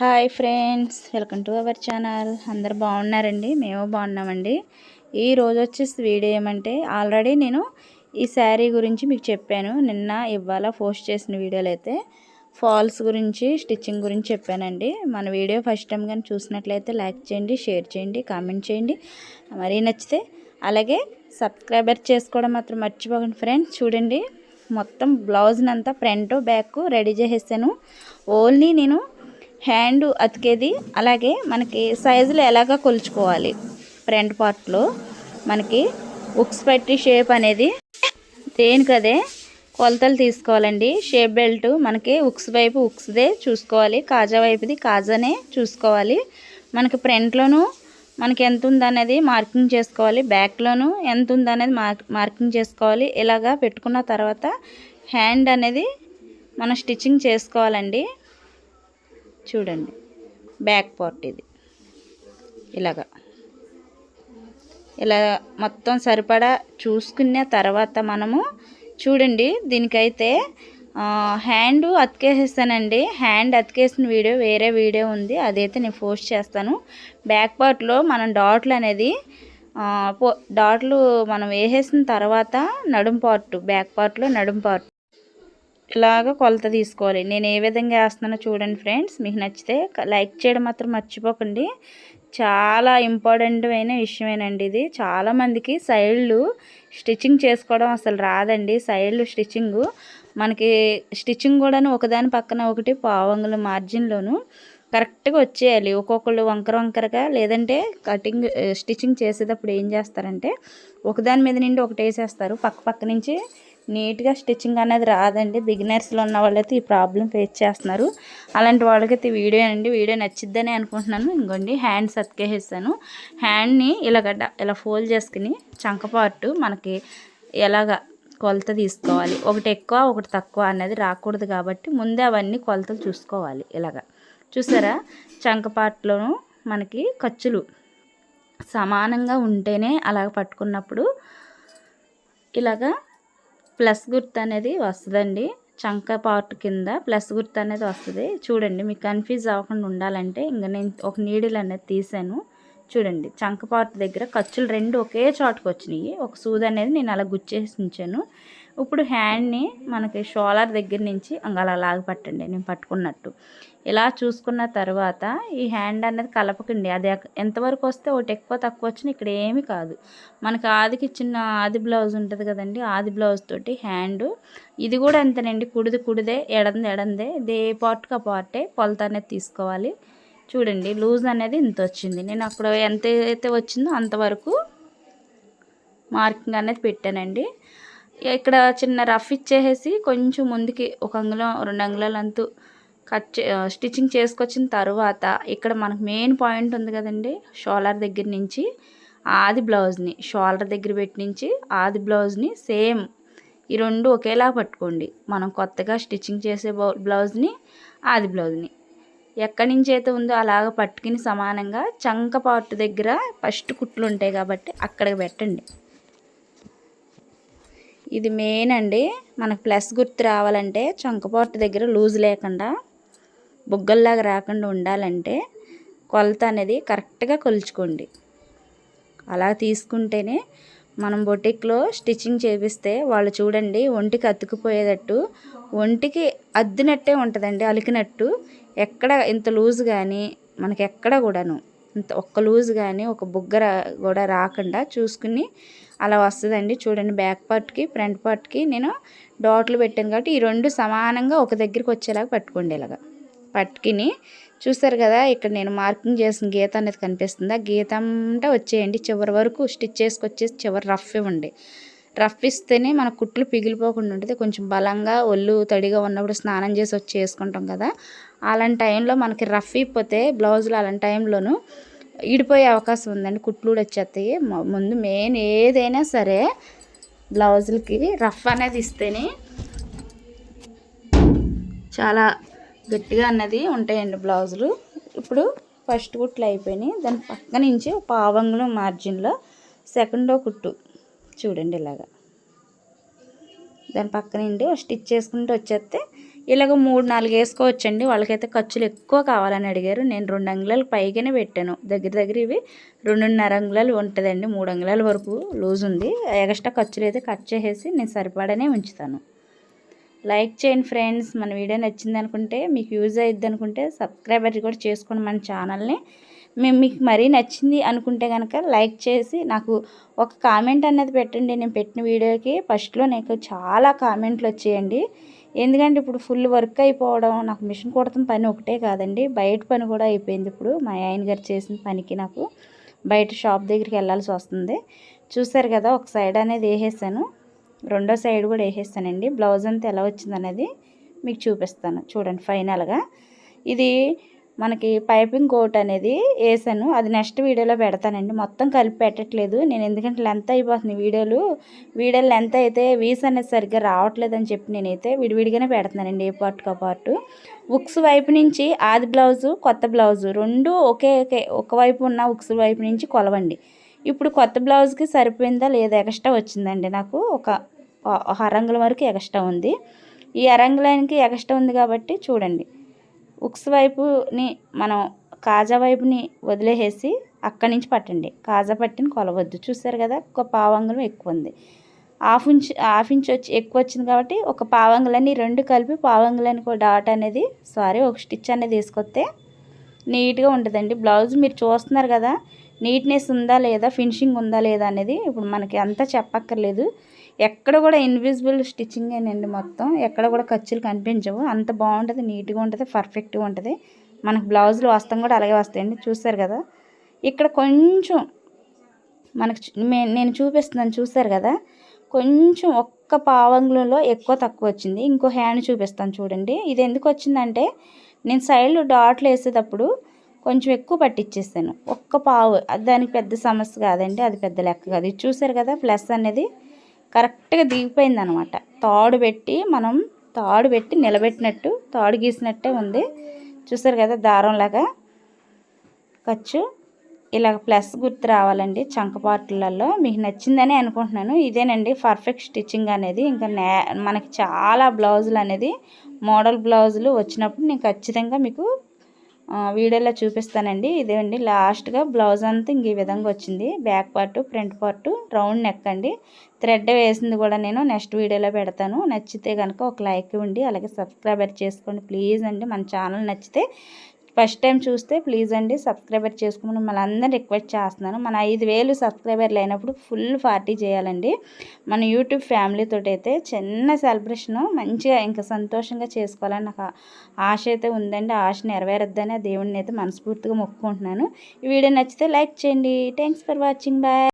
Hi friends welcome to our channel. అందరు బాగున్నారండి? మేము బాగున్నామండి. ఈ రోజు వచ్చేసి వీడియో ఏమంటే ఆల్రెడీ నేను ఈ శారీ గురించి మీకు చెప్పాను. నిన్న ఇవాళ పోస్ట్ చేసిన వీడియోలు అయితే ఫాల్స్ గురించి స్టిచ్చింగ్ గురించి చెప్పానండి. మన వీడియో ఫస్ట్ టైం కానీ చూసినట్లయితే లైక్ చేయండి షేర్ చేయండి కామెంట్ చేయండి. మరీ నచ్చితే అలాగే సబ్స్క్రైబర్ చేసుకోవడం మాత్రం మర్చిపోకండి ఫ్రెండ్స్. చూడండి మొత్తం బ్లౌజ్ని అంతా ఫ్రంట్ బ్యాక్ రెడీ చేసేసాను. ఓన్లీ నేను హ్యాండ్ అతికేది అలాగే మనకి సైజులు ఎలాగ కొలుచుకోవాలి. ఫ్రంట్ పార్ట్లో మనకి ఉక్స్ పెట్టి షేప్ అనేది దేనికదే కొలతలు తీసుకోవాలండి. షేప్ బెల్ట్ మనకి ఉక్స్ వైపు ఉక్స్దే చూసుకోవాలి. కాజా వైపుది కాజానే చూసుకోవాలి. మనకి ఫ్రంట్లోనూ మనకి ఎంత ఉందనేది మార్కింగ్ చేసుకోవాలి. బ్యాక్లోనూ ఎంత ఉందనేది మార్కింగ్ చేసుకోవాలి. ఇలాగా పెట్టుకున్న తర్వాత హ్యాండ్ అనేది మనం స్టిచ్చింగ్ చేసుకోవాలండి. చూడండి. బ్యాక్ పార్ట్ ఇది. ఇలాగా. ఇలా మొత్తం సరిపడా చూసుకున్న తర్వాత మనము చూడండి దీనికైతే హ్యాండ్ అతికేసేస్తానండి. హ్యాండ్ అతికేసిన వీడియో వేరే వీడియో ఉంది. అదైతే నేను పోస్ట్ చేస్తాను. బ్యాక్ పార్ట్లో మనం డాట్లు అనేది పో డాట్లు మనం వేసేసిన తర్వాత నడుం పార్ట్ బ్యాక్ పార్ట్లో నడుం పార్ట్. ఇలాగ కొలత తీసుకోవాలి. నేను ఏ విధంగా వేస్తున్నానో చూడండి ఫ్రెండ్స్. మీకు నచ్చితే లైక్ చేయడం మాత్రం మర్చిపోకండి. చాలా ఇంపార్టెంట్ అయిన విషయమేనండి ఇది. చాలామందికి సైడ్లు స్టిచ్చింగ్ చేసుకోవడం అసలు రాదండి. సైడ్లు స్టిచ్చింగ్. మనకి స్టిచ్చింగ్ కూడాను ఒకదాని పక్కన ఒకటి పావంగుల మార్జిన్లోను కరెక్ట్గా వచ్చేయాలి. ఒక్కొక్కళ్ళు వంకర వంకరగా లేదంటే కటింగ్ స్టిచ్చింగ్ చేసేటప్పుడు ఏం చేస్తారంటే ఒకదాని మీద నుండి ఒకటి వేసేస్తారు పక్క పక్క నుంచి నీట్గా స్టిచ్చింగ్ అనేది రాదండి. బిగినర్స్లో ఉన్న వాళ్ళైతే ఈ ప్రాబ్లం ఫేస్ చేస్తున్నారు. అలాంటి వాళ్ళకైతే వీడియో అండి. వీడియో నచ్చిద్దని అనుకుంటున్నాను. ఇంకోండి హ్యాండ్స్ అతికేసేసాను హ్యాండ్ని ఇలాగ ఇలా ఫోల్డ్ చేసుకుని చంకపాటు మనకి ఎలాగ కొలత తీసుకోవాలి? ఒకటి ఎక్కువ ఒకటి తక్కువ అనేది రాకూడదు కాబట్టి ముందే అవన్నీ కొలతలు చూసుకోవాలి ఇలాగ. చూసారా? చంకపాట్లోనూ మనకి ఖర్చులు సమానంగా ఉంటేనే అలాగ పట్టుకున్నప్పుడు ఇలాగా ప్లస్ గుర్తు అనేది వస్తుందండి. చంక పార్ట్ కింద ప్లస్ గుర్తు అనేది వస్తుంది. చూడండి మీకు కన్ఫ్యూజ్ అవ్వకుండా ఉండాలంటే ఇంకా నేను ఒక నీడిల్ అనేది తీసాను. చూడండి చంక పార్ట్ దగ్గర ఖర్చులు రెండు ఒకే చోటుకు వచ్చినాయి ఒక సూది అనేది నేను అలా గుచ్చేసి ఉంచాను. ఇప్పుడు హ్యాండ్ని మనకి షోలర్ దగ్గర నుంచి అంగలా లాగి పట్టండి నేను పట్టుకున్నట్టు. ఇలా చూసుకున్న తర్వాత ఈ హ్యాండ్ అనేది కలపకండి. అది ఎంతవరకు వస్తే ఒకటి ఎక్కువ తక్కువ వచ్చినా ఇక్కడ ఏమీ కాదు. మనకి ఆదికి చిన్న ఆది బ్లౌజ్ ఉంటుంది కదండి ఆది బ్లౌజ్ తోటి హ్యాండ్. ఇది కూడా అంతేనండి కుడిది కుడిదే ఎడంది ఎడందే ఇదే పార్ట్కి ఆ పార్టే కొలత అనేది తీసుకోవాలి. చూడండి లూజ్ అనేది ఇంత వచ్చింది. నేను అక్కడ ఎంత అయితే వచ్చిందో అంతవరకు మార్కింగ్ అనేది పెట్టానండి. ఇక్కడ చిన్న రఫ్ ఇచ్చేసి కొంచెం ముందుకి ఒక అంగుళం రెండు అంగుళాలంతు కట్ స్టిచ్చింగ్ చేసుకొచ్చిన తర్వాత ఇక్కడ మనకు మెయిన్ పాయింట్ ఉంది కదండి షోలర్ దగ్గర నుంచి ఆది బ్లౌజ్ని షోల్డర్ దగ్గర పెట్టి నుంచి ఆది బ్లౌజ్ని సేమ్ ఈ రెండు ఒకేలా పట్టుకోండి. మనం కొత్తగా స్టిచ్చింగ్ చేసే బ్లౌజ్ని ఆది బ్లౌజ్ని. ఎక్కడి నుంచి అయితే ఉందో అలాగ పట్టుకుని సమానంగా చంక పార్ట్ దగ్గర ఫస్ట్ కుట్లు ఉంటాయి కాబట్టి అక్కడికి పెట్టండి. ఇది మెయిన్ అండి. మనకు ప్లస్ గుర్తు రావాలంటే చంకపాటు దగ్గర లూజ్ లేకుండా బుగ్గల్లాగా రాకుండా ఉండాలంటే కొలత అనేది కరెక్ట్గా కొలుచుకోండి. అలా తీసుకుంటేనే మనం బొటిక్లో స్టిచ్చింగ్ చేపిస్తే వాళ్ళు చూడండి ఒంటికి అతుకుపోయేటట్టు ఒంటికి అద్దినట్టే ఉంటుందండి అలికినట్టు. ఎక్కడ ఇంత లూజ్ కానీ మనకి ఎక్కడ కూడాను. ఒక్క లూజ్ కానీ ఒక బుగ్గ కూడా రాకుండా చూసుకుని అలా వస్తుందండి. చూడండి బ్యాక్ పార్ట్కి ఫ్రంట్ పార్ట్కి నేను డాట్లు పెట్టాను కాబట్టి ఈ రెండు సమానంగా ఒక దగ్గరికి వచ్చేలాగా పట్టుకోండి ఇలాగా పట్టుకుని చూస్తారు కదా ఇక్కడ నేను మార్కింగ్ చేసిన గీత అనేది కనిపిస్తుంది. ఆ గీత అంతా వచ్చేయండి. చివరి వరకు స్టిచ్ చేసుకొచ్చేసి చివరి రఫ్ ఇవ్వండి. రఫ్ ఇస్తేనే మన కుట్లు పిగిలిపోకుండా ఉంటుంది. కొంచెం బలంగా ఒళ్ళు తడిగా ఉన్నప్పుడు స్నానం చేసి వచ్చి వేసుకుంటాం కదా అలాంటి టైంలో మనకి రఫ్ అయిపోతే బ్లౌజులు అలాంటి టైంలోనూ ఈడిపోయే అవకాశం ఉందండి. కుట్లు వచ్చేస్తాయి. ముందు మెయిన్ ఏదైనా సరే బ్లౌజులకి రఫ్ అనేది ఇస్తేనే చాలా గట్టిగా అన్నది ఉంటాయండి బ్లౌజులు. ఇప్పుడు ఫస్ట్ కుట్లు అయిపోయినాయి. దాని పక్క నుంచి పావంగులు మార్జిన్లో సెకండో కుట్టు చూడండి ఇలాగా. దాని పక్క నుండి స్టిచ్ చేసుకుంటూ వచ్చేస్తే ఇలాగ మూడు నాలుగు వేసుకోవచ్చండి. వాళ్ళకైతే ఖర్చులు ఎక్కువ కావాలని అడిగారు. నేను రెండు అంగుళాలు పైగానే పెట్టాను. దగ్గర దగ్గర ఇవి రెండున్నర అంగుళాలు ఉంటుందండి. మూడు అంగుళాల వరకు లూజ్ ఉంది. ఎక్స్ట్రా ఖర్చులు అయితే కట్ చేసేసి నేను సరిపడానే ఉంచుతాను. లైక్ చేయండి ఫ్రెండ్స్. మన వీడియో నచ్చింది అనుకుంటే మీకు యూజ్ అయ్యిద్ది అనుకుంటే సబ్స్క్రైబర్ కూడా చేసుకోండి మన ఛానల్ని. మేము మీకు మరీ నచ్చింది అనుకుంటే కనుక లైక్ చేసి నాకు ఒక కామెంట్ అనేది పెట్టండి. నేను పెట్టిన వీడియోకి ఫస్ట్లో నాకు చాలా కామెంట్లు వచ్చేయండి. ఎందుకంటే ఇప్పుడు ఫుల్ వర్క్ అయిపోవడం నాకు మిషన్ కుడతాం పని ఒకటే కాదండి. బయట పని కూడా అయిపోయింది ఇప్పుడు. మా ఆయన గారు చేసిన పనికి నాకు బయట షాప్ దగ్గరికి వెళ్ళాల్సి వస్తుంది. చూసారు కదా ఒక సైడ్ అనేది వేసేసాను. రెండో సైడ్ కూడా వేసేస్తానండి బ్లౌజ్ అంతా ఎలా వచ్చింది అనేది మీకు చూపిస్తాను. చూడండి ఫైనల్గా. ఇది మనకి పైపింగ్ కోట్ అనేది వేసాను. అది నెక్స్ట్ వీడియోలో పెడతానండి. మొత్తం కలిపి పెట్టట్లేదు. నేను ఎందుకంటే లెంత్ అయిపోతుంది వీడియోలు. వీడియో లెంత్ అయితే వీస్ అనేది సరిగ్గా రావట్లేదు అని చెప్పి నేనైతే విడివిడిగానే పెడుతున్నానండి ఏ పార్ట్కి పార్ట్ ఉక్స్ వైపు నుంచి ఆది బ్లౌజు కొత్త బ్లౌజు రెండు ఒకే ఒకే ఒక వైపు ఉన్న ఉక్స్ వైపు నుంచి కొలవండి. ఇప్పుడు కొత్త బ్లౌజ్కి సరిపోయిందా లేదా ఎక్స్ట్రా వచ్చిందండి నాకు. ఒక అరంగుల వరకు ఎక్స్ట్రా ఉంది. ఈ అరంగులానికి ఎక్స్ట్రా ఉంది కాబట్టి చూడండి. ఉక్స్ వైపుని మనం కాజా వైపుని వదిలేసేసి అక్కడి నుంచి పట్టండి. కాజా పట్టిన కొలవద్దు. చూసారు కదా ఒక పావంగులం ఎక్కువ ఉంది హాఫ్ ఇంచ్ హాఫ్ ఇంచ్ వచ్చి ఎక్కువ వచ్చింది కాబట్టి ఒక పావంగులని రెండు కలిపి పావంగులని డాట్ అనేది సారీ ఒక స్టిచ్ అనేది తీసుకొస్తే నీట్గా ఉంటుందండి. బ్లౌజ్ మీరు చూస్తున్నారు కదా నీట్నెస్ ఉందా లేదా ఫినిషింగ్ ఉందా లేదా అనేది ఇప్పుడు మనకి అంతా చెప్పక్కర్లేదు. ఎక్కడ కూడా ఇన్విజిబుల్ స్టిచ్చింగ్ అండి మొత్తం. ఎక్కడ కూడా ఖర్చులు కనిపించవు. అంత బాగుంటుంది నీట్గా ఉంటుంది పర్ఫెక్ట్గా ఉంటుంది. మనకు బ్లౌజులు వస్తాం కూడా అలాగే వస్తాయండి చూస్తారు కదా. ఇక్కడ కొంచెం మనకు నేను చూపిస్తున్నాను చూస్తారు కదా. కొంచెం ఒక్క పావంగులలో ఎక్కువ తక్కువ వచ్చింది. ఇంకో హ్యాండ్ చూపిస్తాను చూడండి. ఇది ఎందుకు వచ్చిందంటే నేను సైడ్లో డాట్లు వేసేటప్పుడు కొంచెం ఎక్కువ పట్టించేస్తాను ఒక్క పావు. దానికి పెద్ద సమస్య కాదండి అది పెద్ద లెక్క కాదు. ఇది చూసారు కదా ప్లస్ అనేది కరెక్ట్గా దిగిపోయింది అనమాట తాడు పెట్టి మనం తాడు పెట్టి నిలబెట్టినట్టు తాడు గీసినట్టే ఉంది. చూసారు కదా దారంలాగా? ఖర్చు. ఇలాగ ప్లస్ గుర్తు రావాలండి చంక చంకపాట్లలో మీకు నచ్చిందని అనుకుంటున్నాను. ఇదేనండి పర్ఫెక్ట్ స్టిచ్చింగ్ అనేది. ఇంకా మనకి చాలా బ్లౌజులు అనేది మోడల్ బ్లౌజులు వచ్చినప్పుడు నేను ఖచ్చితంగా మీకు వీడియోలో చూపిస్తానండి. ఇదేండి లాస్ట్గా బ్లౌజ్ అంతా ఇంక ఈ విధంగా వచ్చింది. Back part front part round neck అండి. థ్రెడ్ వేసింది కూడా నేను నెక్స్ట్ వీడియోలో పెడతాను. నచ్చితే కనుక ఒక లైక్ ఇవ్వండి అలాగే సబ్స్క్రైబర్ చేసుకోండి. ప్లీజ్ అండి మన ఛానల్ నచ్చితే ఫస్ట్ టైం చూస్తే ప్లీజ్ అండి సబ్స్క్రైబర్ చేసుకుని మిమ్మల్ని అందరూ రిక్వెస్ట్ చేస్తున్నాను. మన ఐదు వేలు సబ్స్క్రైబర్లు అయినప్పుడు ఫుల్ పార్టీ చేయాలండి. మన యూట్యూబ్ ఫ్యామిలీతో అయితే చిన్న సెలబ్రేషన్ మంచిగా ఇంకా సంతోషంగా చేసుకోవాలని నాకు ఆశ అయితే ఉందండి. ఆశ నెరవేరద్దని దేవుడిని అయితే మనస్ఫూర్తిగా మొక్కుకుంటున్నాను. ఈ వీడియో నచ్చితే లైక్ చేయండి. Thanks for watching bye